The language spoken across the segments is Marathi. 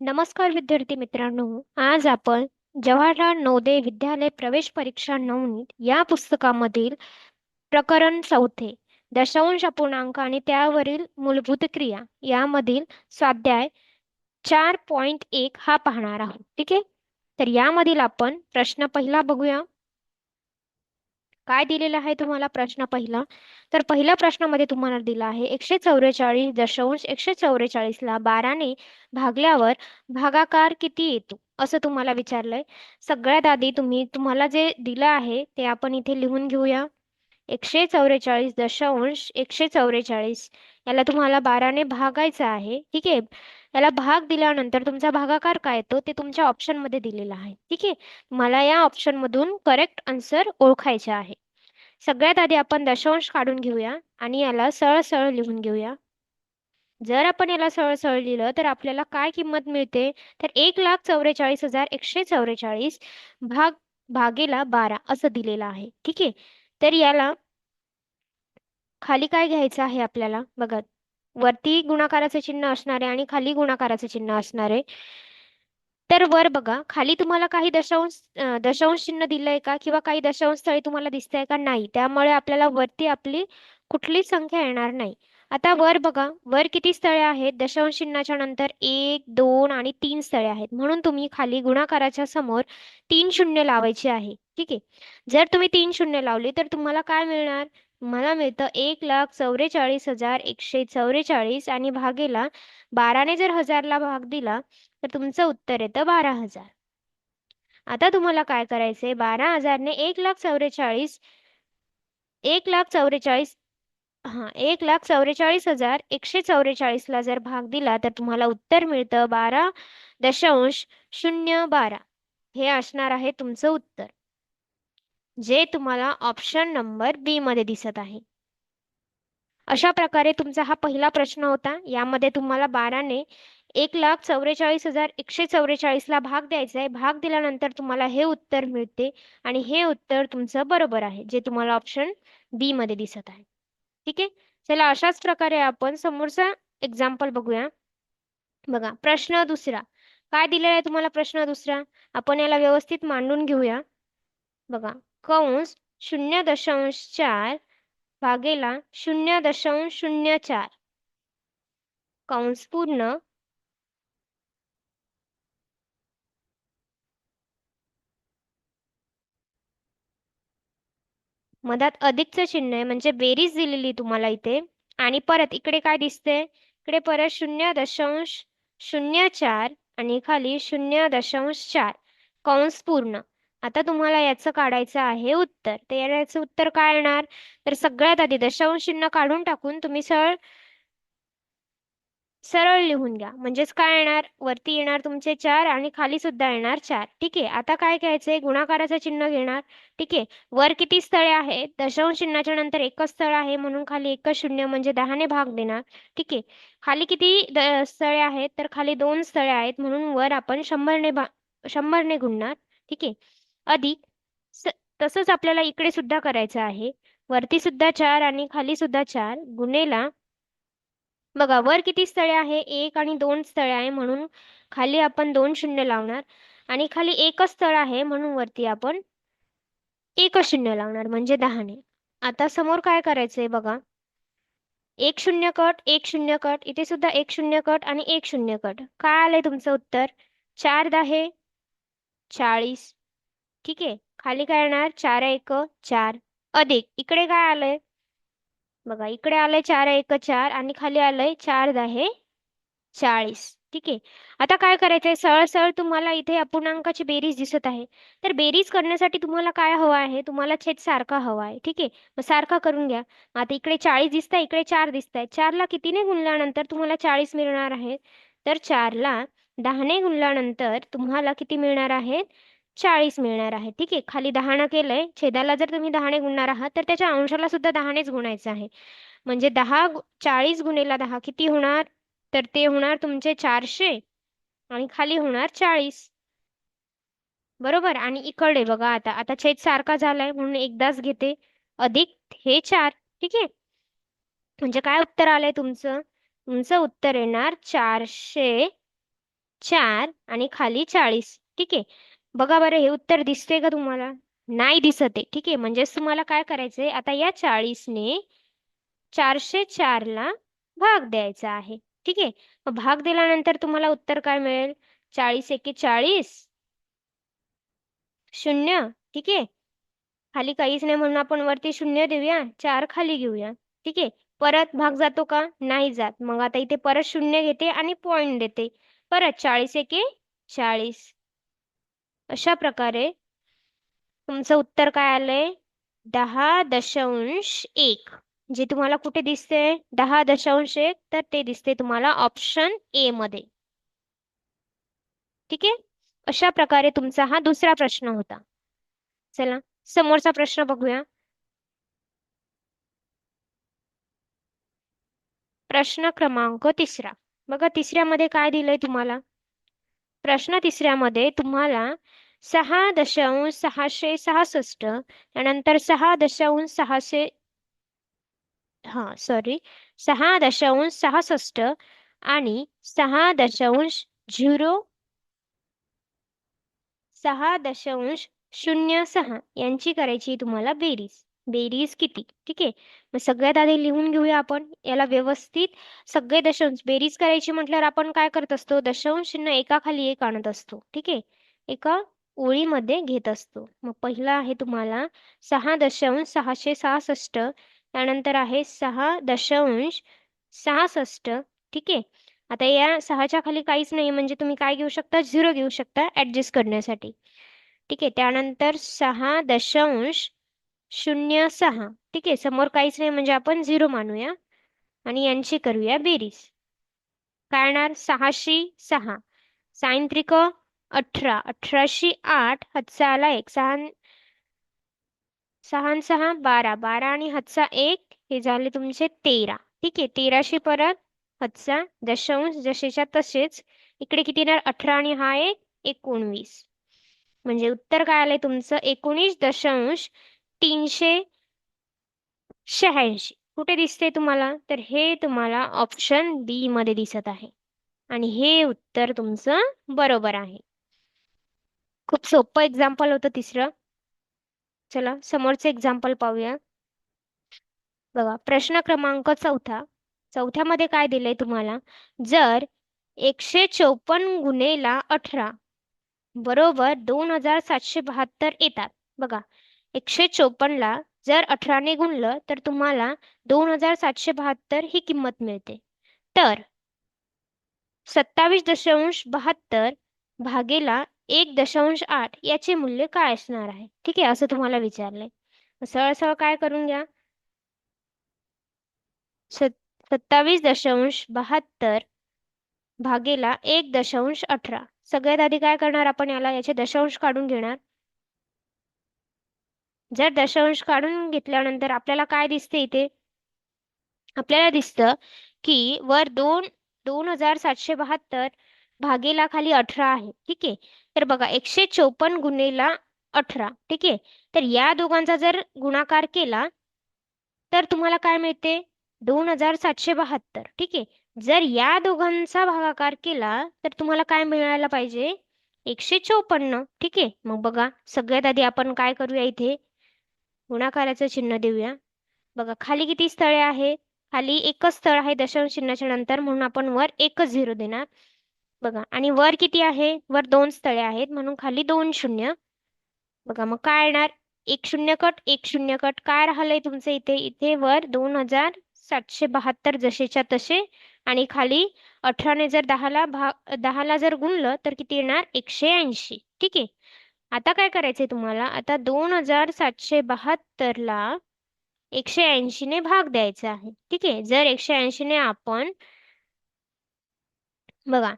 नमस्कार विद्यार्थी मित्रांनो आज आपण जवाहरलाल नवोदय विद्यालय प्रवेश परीक्षा नवनीत या पुस्तकामधील प्रकरण चौथे दशांश अपूर्णांक आणि त्यावरील मूलभूत क्रिया यामधील स्वाध्याय चार पॉइंट एक हा पाहणार आहोत. ठीक आहे? तर यामधील आपण प्रश्न पहिला बघूया. काय दिलेला आहे तुम्हाला प्रश्न पहिला? तर पहिल्या प्रश्नामध्ये तुम्हाला दिला आहे एकशे चौवेचाळीस दशांश एकशे चौवेचाळीसला बाराने भागल्यावर भागाकार किती येतो? असं तुम्हाला विचारलंय. सगळ्यात आधी तुम्ही तुम्हाला जे दिलं आहे ते आपण इथे लिहून घेऊया. एकशे चौवेचाळीस दशांश एकशे चौवेचाळीस याला तुम्हाला बाराने भागायचं आहे ठीक आहे? याला भाग दिल्यानंतर तुमचा भागाकार काय येतो? ते तुमच्या ऑप्शनमध्ये दिलेला आहे ठीक आहे? मला या ऑप्शनमधून करेक्ट आन्सर ओळखायचे आहे. सगळ्यात आधी आपण दशांश काढून घेऊया आणि याला सरळ सरळ लिहून घेऊया. जर आपण याला सरळ सरळ लिहिलं तर आपल्याला काय किंमत मिळते? तर एक लाख चौवेचाळीस हजार एकशे चौवेचाळीस भाग भागेला बारा असं दिलेलं आहे. ठीक आहे? तर याला खाली काय घ्यायचं आहे आपल्याला? बघा वरती गुणाकाराचे चिन्ह असणारे आणि खाली गुणाकाराचे चिन्ह असणारे. तर वर बघा खाली तुम्हाला काही दशांश दशांश चिन्ह दिलंय का? किंवा काही दशांश स्थळी तुम्हाला दिसतंय का? नाही. त्यामुळे आपल्याला वरती आपली कुठलीच संख्या येणार नाही. आता वर बघा वर किती स्थळे आहेत? दशांश चिन्हाच्या नंतर एक दोन आणि तीन स्थळे आहेत. म्हणून तुम्ही खाली गुणाकाराच्या समोर तीन शून्य लावायची आहे. ठीक आहे? जर तुम्ही तीन शून्य लावली तर तुम्हाला काय मिळणार? मला मिळतं एक लाख चौवेचाळीस हजार एकशे चौवेचाळीस आणि भागेला बाराने जर हजारला भाग दिला तर तुमचं उत्तर येतं बारा हजार. आता तुम्हाला काय करायचंय? बारा हजारने एक लाख चौवेचाळीस एक लाख चौवेचाळीस हां एक लाख चौवेचाळीस हजार एकशे चौवेचाळीसला जर भाग दिला तर तुम्हाला उत्तर मिळतं बारा दशांश शून्य बारा. हे असणार आहे तुमचं उत्तर. जे तुम्हाला ऑप्शन नंबर बी मध्ये दिसत आहे. अशा प्रकारे तुमचा हा पहिला प्रश्न होता. यामध्ये तुम्हाला बाराने एक लाख चौवेचाळीस हजार एकशे चौवेचाळीसला भाग द्यायचा आहे. भाग दिल्यानंतर तुम्हाला हे उत्तर मिळते आणि हे उत्तर तुमचं बरोबर आहे जे तुम्हाला ऑप्शन बी मध्ये दिसत आहे. ठीक आहे? चला अशाच प्रकारे आपण समोरचा एक्झाम्पल बघूया. बघा प्रश्न दुसरा. काय दिलेला आहे तुम्हाला प्रश्न दुसरा? आपण याला व्यवस्थित मांडून घेऊया. बघा कंस शून्य दशांश चार भागेला शून्य दशांश शून्य चार. कंस पूर्ण मधात अधिकचं चिन्ह आहे. म्हणजे बेरीज दिलेली तुम्हाला इथे. आणि परत इकडे काय दिसते इकडे परत शून्य दशांश शून्य चार आणि खाली शून्य दशांश चार. कंस पूर्ण. आता तुम्हाला याचं काढायचं आहे उत्तर. तर याचं उत्तर काय येणार? तर सगळ्यात आधी दशांश चिन्ह काढून टाकून तुम्ही सरळ सरळ लिहून घ्या. म्हणजेच काय येणार? वरती येणार तुमचे चार आणि खाली सुद्धा येणार चार. ठीक? आहे आता काय घ्यायचंय गुणाकाराचं चिन्ह घेणार. ठीक? आहे वर किती स्थळे आहेत? दशांश चिन्हाच्या नंतर एकच स्थळ आहे म्हणून खाली एकच शून्य म्हणजे दहाने भाग देणार. ठीक? आहे खाली किती द- स्थळे आहेत? तर खाली दोन स्थळे आहेत म्हणून वर आपण शंभरने भा शंभरने गुणणार. ठीक? आहे अधिक स- तसंच आपल्याला इकडे सुद्धा करायचं आहे. वरती सुद्धा चार आणि खाली सुद्धा चार. गुणेला बघा वर किती स्थळे आहे? एक आणि दोन स्थळे आहे म्हणून खाली आपण दोन शून्य लावणार आणि खाली एकच स्थळ आहे म्हणून वरती आपण एकच शून्य लावणार म्हणजे दहाने. आता समोर काय करायचंय बघा? एक शून्य कट एक शून्य कट इथे सुद्धा एक शून्य कट आणि एक शून्य कट. काय आलंय तुमचं उत्तर? चार दहे चाळीस. ठीक आहे. खाली काय येणार? चार एक चार. अधिक. इकडे काय आलंय? बघा इकडे आलंय चार एक चार आणि खाली आलंय चार दहा चाळीस. ठीक आहे? आता काय करायचंय? सरळ सरळ तुम्हाला इथे अपूर्णांकाची बेरीज दिसत आहे. तर बेरीज करण्यासाठी तुम्हाला काय हवं आहे? तुम्हाला छेद सारखा हवा आहे. ठीक आहे? मग सारखा करून घ्या. आता इकडे चाळीस दिसत आहे इकडे चार दिसत आहे चारला कितीने गुणल्यानंतर तुम्हाला चाळीस मिळणार आहे? तर चारला दहाने गुणल्यानंतर तुम्हाला किती मिळणार आहेत चाळीस मिळणार आहे. ठीक आहे? खाली दहानं केलंय. छेदाला जर तुम्ही दहाने गुणणार आहात तर त्याच्या अंशाला सुद्धा दहानेच गुणायचं आहे. म्हणजे दहा चाळीस गुणेला दहा किती होणार? तर ते होणार तुमचे चारशे आणि खाली होणार चाळीस. बरोबर? आणि इकडे बघा आता. आता छेद सारखा झालाय म्हणून एकदाच घेते. अधिक हे चार. ठीक आहे? म्हणजे काय उत्तर आलंय तुमचं? तुमचं उत्तर येणार चारशे चार आणि खाली चाळीस. ठीक आहे? बघा बरं हे उत्तर दिसते का तुम्हाला? नाही दिसत आहे ठीक आहे म्हणजेच तुम्हाला काय करायचंय? आता या चाळीसने चारशे चारला भाग द्यायचा आहे. ठीक आहे मग भाग दिल्यानंतर तुम्हाला उत्तर काय मिळेल? चाळीस एके चाळीस शून्य. ठीक आहे खाली काहीच नाही म्हणून आपण वरती शून्य देऊया चार खाली घेऊया. ठीक आहे परत भाग जातो का? नाही जात. मग आता इथे परत शून्य घेते आणि पॉइंट देते. परत चाळीस एके चाळीस. अशा प्रकारे तुमचं उत्तर काय आलंय? दहा दशांश एक. जे तुम्हाला कुठे दिसते? दहा दशांश एक तर ते दिसते तुम्हाला ऑप्शन ए मध्ये. ठीक आहे? अशा प्रकारे तुमचा हा दुसरा प्रश्न होता. चला समोरचा प्रश्न बघूया. प्रश्न क्रमांक तिसरा. बघा तिसऱ्यामध्ये काय दिलंय तुम्हाला? प्रश्न तिसऱ्यामध्ये तुम्हाला सहा दशांश सहाशे सहासष्ट त्यानंतर सहा दशांश सहाशे हा सॉरी सहा दशांश सहासष्ट आणि सहा दशांश झिरो सहा दशांश शून्य सहा यांची करायची तुम्हाला बेरीज. बेरीज किती? ठीक आहे. मग सगळ्यात आधी लिहून घेऊया आपण. याला व्यवस्थित सगळे दशांश बेरीज करायची म्हटल्यावर आपण काय करत असतो? दशांश चिन्ह एकाखाली एक आणत असतो. ठीक आहे. एका ओळीमध्ये घेत असतो. मग पहिला आहे तुम्हाला सहा दशांश सहाशे सहासष्ट. त्यानंतर आहे सहा दशांश सहासष्ट. ठीक आहे. आता या सहाच्या खाली काहीच नाही म्हणजे तुम्ही काय घेऊ शकता? झिरो घेऊ शकता ऍडजस्ट करण्यासाठी. ठीक आहे. त्यानंतर सहा दशांश शून्य सहा. ठीक आहे समोर काहीच नाही म्हणजे आपण झिरो मानूया. आणि यांची करूया बेरीज. काय येणार? सहाशे सहा. सायंत्रिक अठरा. अठराशे आठ हातचा आला एक. सहा सहा सहा बारा. बारा आणि हातचा एक हे झाले तुमचे तेरा. ठीक आहे तेराशे परत हातचा दशांश जसेच्या तसेच. इकडे किती येणार? अठरा आणि हा एक एकोणवीस. म्हणजे उत्तर काय आलंय तुमचं? एकोणीस दशांश तीनशे शहाऐंशी. कुठे दिसते तुम्हाला? तर हे तुम्हाला ऑप्शन बी मध्ये दिसत आहे. आणि हे उत्तर तुमचं बरोबर आहे. खूप सोपं एक्झाम्पल होतं तिसरं. चला समोरचं एक्झाम्पल पाहूया. बघा प्रश्न क्रमांक चौथा. चौथ्यामध्ये काय दिलंय तुम्हाला? जर एकशे चौपन्न गुन्हेला अठरा बरोबर दोन हजार सातशे बहात्तर येतात. बघा एकशे चोपन्नला जर अठराने गुणलं तर तुम्हाला दोन हजार सातशे बहात्तर ही किंमत मिळते. तर सत्तावीस दशांश बहात्तर भागेला एक दशांश आठ याचे मूल्य काय असणार आहे? ठीक आहे असं तुम्हाला विचारलंय. सरळ सरळ काय करून घ्या? सत्तावीस दशांश बहात्तर भागेला एक दशांश अठरा. सगळ्यात आधी काय करणार आपण याला? याचे दशांश काढून घेणार. जर दशांश काढून घेतल्यानंतर आपल्याला काय दिसते इथे? आपल्याला दिसतं की वर दोन दोन हजार सातशे बहात्तर भागेला खाली अठरा आहे. ठीक आहे? तर बघा एकशे चौपन्न गुन्हेला अठरा. ठीक आहे? तर या दोघांचा जर गुणाकार केला तर तुम्हाला काय मिळते? दोन हजार सातशे बहात्तर. ठीक आहे? जर या दोघांचा भागाकार केला तर तुम्हाला काय मिळायला पाहिजे? एकशे चौपन्न. ठीक आहे? मग बघा सगळ्यात आधी आपण काय करूया इथे? गुणाकाराचं चिन्ह देऊया. बघा खाली किती स्थळे आहे खाली एकच स्थळ आहे दशांश चिन्हाच्या नंतर म्हणून आपण वर एकच झिरो देणार. बघा आणि वर किती आहे? वर दोन स्थळे आहेत म्हणून खाली दोन शून्य. बघा मग काय येणार? एक शून्य कट एक शून्य कट. काय राहिलंय तुमचं इथे? इथे वर दोन हजार सातशे बहात्तर जसेच्या तसे आणि खाली अठराने जर दहाला भाग दहाला जर गुणलं तर किती येणार? एकशे ऐंशी. ठीक आहे? आता काय करायचंय तुम्हाला? आता दोन हजार सातशे बहात्तरला एकशे ऐंशीने भाग द्यायचा आहे. ठीक आहे? जर एकशे ऐंशीने आपण बघा.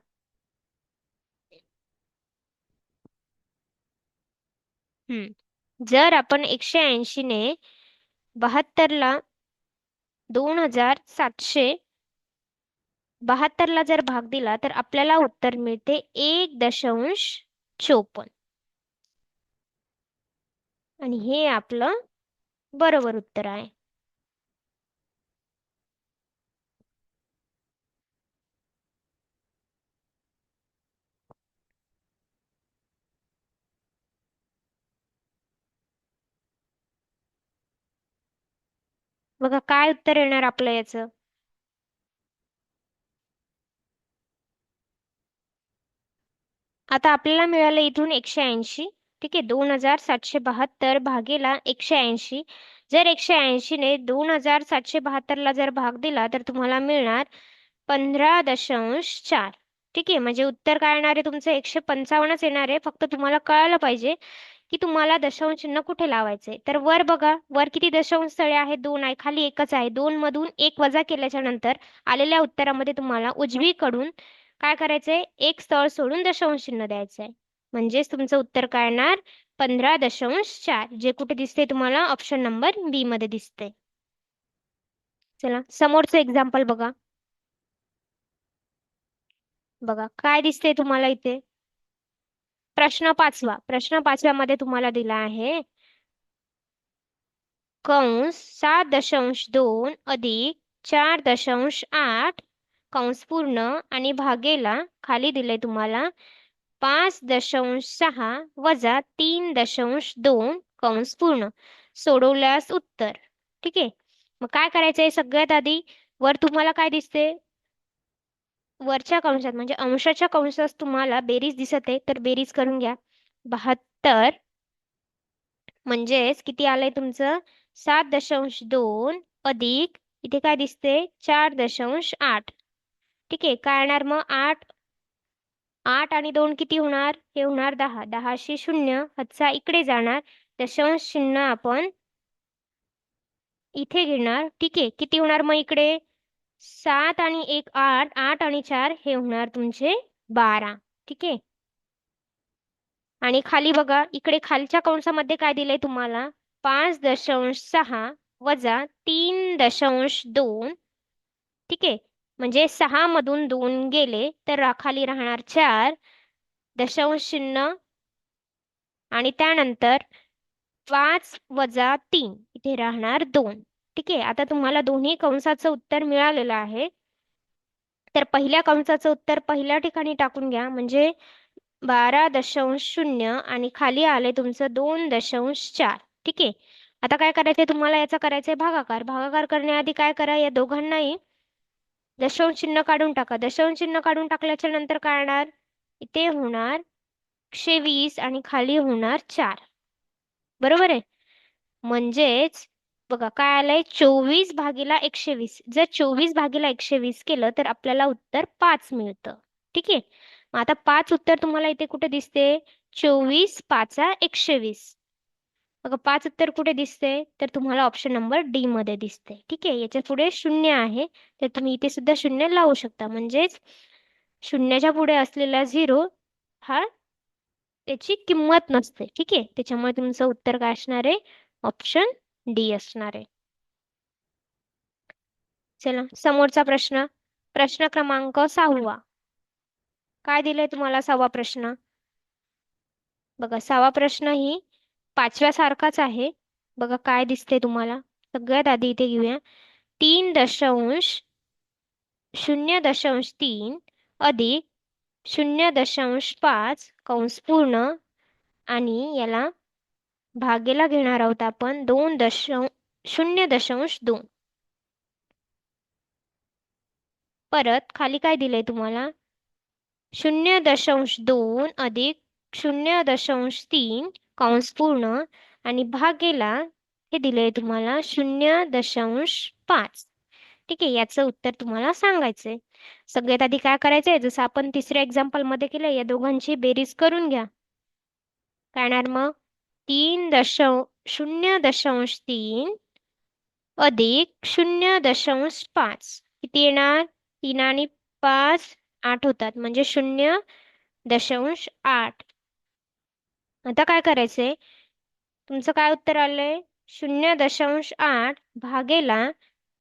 हम्म. जर आपण एकशे ऐंशीने बहात्तरला दोन हजार सातशे बहात्तरला जर भाग दिला तर आपल्याला उत्तर मिळते एक दशांश चोपन्न. आणि हे आपलं बरोबर उत्तर आहे. बघा काय उत्तर येणार आपलं याचं? आता आपल्याला मिळालं इथून एकशे ऐंशी. ठीक आहे. दोन हजार सातशे बहात्तर भागेला एकशे ऐंशी. जर एकशे ऐंशीने दोन हजार सातशे बहात्तरला जर भाग दिला तर तुम्हाला मिळणार पंधरा दशांश चार. ठीक आहे. म्हणजे उत्तर काय येणार आहे तुमचं? एकशे पंचावन्नच येणार आहे. फक्त तुम्हाला कळलं पाहिजे की तुम्हाला दशांश चिन्ह कुठे लावायचे तर वर बघा. वर किती दशांश स्थळे आहेत? दोन आहे. खाली एकच आहे. दोन मधून एक वजा केल्याच्यानंतर आलेल्या उत्तरामध्ये तुम्हाला उजवीकडून काय करायचंय? एक स्थळ सोडून दशांश चिन्ह द्यायचंय. म्हणजेच तुमचं उत्तर काय येणार? पंधरा दशांश चार जे कुठे दिसते तुम्हाला ऑप्शन नंबर बी मध्ये दिसते चला समोरचं एक्झाम्पल बघा. बघा काय दिसते तुम्हाला इथे? प्रश्न पाचवा प्रश्न पाचव्यामध्ये तुम्हाला दिला आहे. कंस सात दशांश दोन अधिक चार दशांश आठ कंस पूर्ण आणि भागेला खाली दिले तुम्हाला. पाच दशांश सहा वजा तीन दशांश दोन कंस पूर्ण. सोडवल्यास उत्तर. ठीक? आहे मग काय करायचंय सगळ्यात आधी? वर तुम्हाला काय दिसते? वरच्या कंसात म्हणजे अंशाच्या कंसात तुम्हाला बेरीज दिसत आहे तर बेरीज करून घ्या. बहात्तर म्हणजेच किती आलंय तुमचं? सात दशांश दोन अधिक इथे काय दिसते? चार दशांश आठ. ठीक? आहे काय येणार मग? आठ आठ आणि दोन किती होणार? हे होणार दहा. दहाशे शून्य हातचा इकडे जाणार. दशांश चिन्ह आपण इथे घेणार. ठीक आहे. किती होणार मग इकडे? सात आणि एक आठ. आठ आणि चार हे होणार तुमचे बारा. ठीक आहे. आणि खाली बघा. इकडे खालच्या कंसामध्ये काय दिलंय तुम्हाला? पाच दशांश सहा वजा तीन दशांश दोन. ठीक आहे. म्हणजे सहा मधून दोन गेले तर खाली राहणार चार दशांश चिन्ह आणि त्यानंतर पाच वजा तीन इथे राहणार दोन. ठीक आहे आता तुम्हाला दोन्ही कंसाचं उत्तर मिळालेलं आहे. तर पहिल्या कंसाचं उत्तर पहिल्या ठिकाणी टाकून घ्या म्हणजे बारा दशांश शून्य आणि खाली आले तुमचं दोन दशांश चार. ठीक आहे आता काय करायचंय? तुम्हाला याचा करायचंय भागाकार. भागाकार करण्याआधी काय करा या दोघांनाही दशांश चिन्ह काढून टाका. दशांश चिन्ह काढून टाकल्याच्या नंतर काय येणार? इथे होणार एकशे वीस आणि खाली होणार चार. बरोबर आहे? म्हणजेच बघा काय आलंय? चोवीस भागीला एकशे वीस. जर चोवीस भागीला एकशे वीस केलं तर आपल्याला उत्तर पाच मिळतं. ठीक आहे? मग आता पाच उत्तर तुम्हाला इथे कुठे दिसते? चोवीस पाचा एकशे वीस. बघा पाच उत्तर कुठे दिसते तर तुम्हाला ऑप्शन नंबर डी मध्ये दिसते ठीक आहे? याच्यापुढे शून्य आहे. तर तुम्ही इथे सुद्धा शून्य लावू शकता. म्हणजेच शून्याच्या पुढे असलेला झिरो हा त्याची किंमत नसते. ठीक आहे? त्याच्यामुळे तुमचं उत्तर काय असणार आहे? ऑप्शन डी असणार आहे. चला समोरचा प्रश्न. प्रश्न क्रमांक सहावा. काय दिलंय तुम्हाला सहावा प्रश्न? बघा सहावा प्रश्न ही पाचव्या सारखाच आहे. बघा काय दिसते तुम्हाला. सगळ्यात आधी इथे घेऊया. तीन दशांश शून्य दशांश तीन अधिक शून्य दशांश पाच कंस पूर्ण आणि याला भागेला घेणार आहोत आपण दोन दशांश शून्य दशांश दोन. परत खाली काय दिलंय तुम्हाला? शून्य दशांश दोन अधिक शून्य दशांश तीन कंस पूर्ण आणि भागेला हे दिलंय तुम्हाला शून्य दशांश पाच. ठीक आहे याचं उत्तर तुम्हाला सांगायचंय. सगळ्यात आधी काय करायचंय? जसं आपण तिसऱ्या एक्झाम्पलमध्ये केलं या दोघांची बेरीज करून घ्या. काय येणार मग? तीन दश शून्य दशांश तीन अधिक शून्य दशांश पाच. किती येणार? तीन आणि पाच आठ होतात. म्हणजे शून्य दशांश आठ. आता काय करायचंय? तुमचं काय उत्तर आलंय? शून्य दशांश आठ भागेला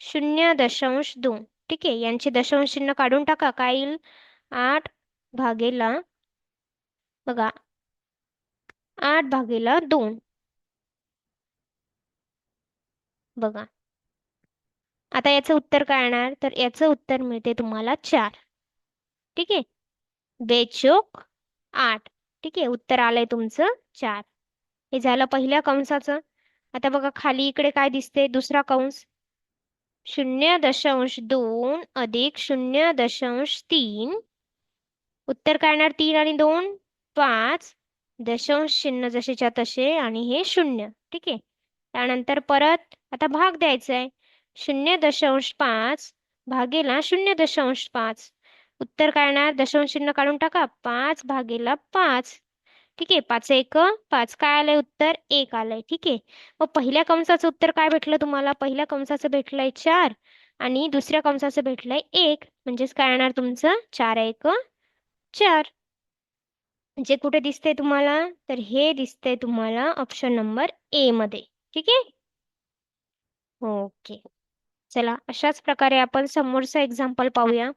शून्य दशांश दोन. ठीक आहे यांचे दशांश चिन्ह काढून टाका. काय येईल? आठ भागेला बघा आठ भागेला दोन. बघा. आता याचं उत्तर काय येणार? तर याचं उत्तर मिळते तुम्हाला चार. ठीक आहे? बेचोक आठ. ठीक आहे उत्तर आलंय तुमचं चार. हे झालं पहिल्या कंसाचं. आता बघा खाली इकडे काय दिसते दुसरा कंस. शून्य दशांश दोन अधिक शून्य दशांश तीन. उत्तर काय येणार? तीन आणि दोन पाच. दशांश चिन्ह जसेच्या तसे आणि हे शून्य. ठीक आहे. त्यानंतर परत आता भाग द्यायचा आहे शून्य दशांश पाच भागेला शून्य दशांश पाच. उत्तर काय येणार? दशांश चिन्ह काढून टाका. पाच भागेला पाच. ठीक आहे पाच एक पाच. काय आलंय उत्तर? एक आलंय. ठीक आहे. मग पहिल्या कंसाचं उत्तर काय भेटलं तुम्हाला? पहिल्या कंसाचं भेटलंय चार आणि दुसऱ्या कंसाचं भेटलंय एक. म्हणजेच काय येणार तुमचं? चार एक चार. जे कुठे दिसतंय तुम्हाला तर हे दिसतंय तुम्हाला ऑप्शन नंबर ए मध्ये. ठीक आहे? ओके चला अशाच प्रकारे आपण समोरचं एक्झाम्पल पाहूया.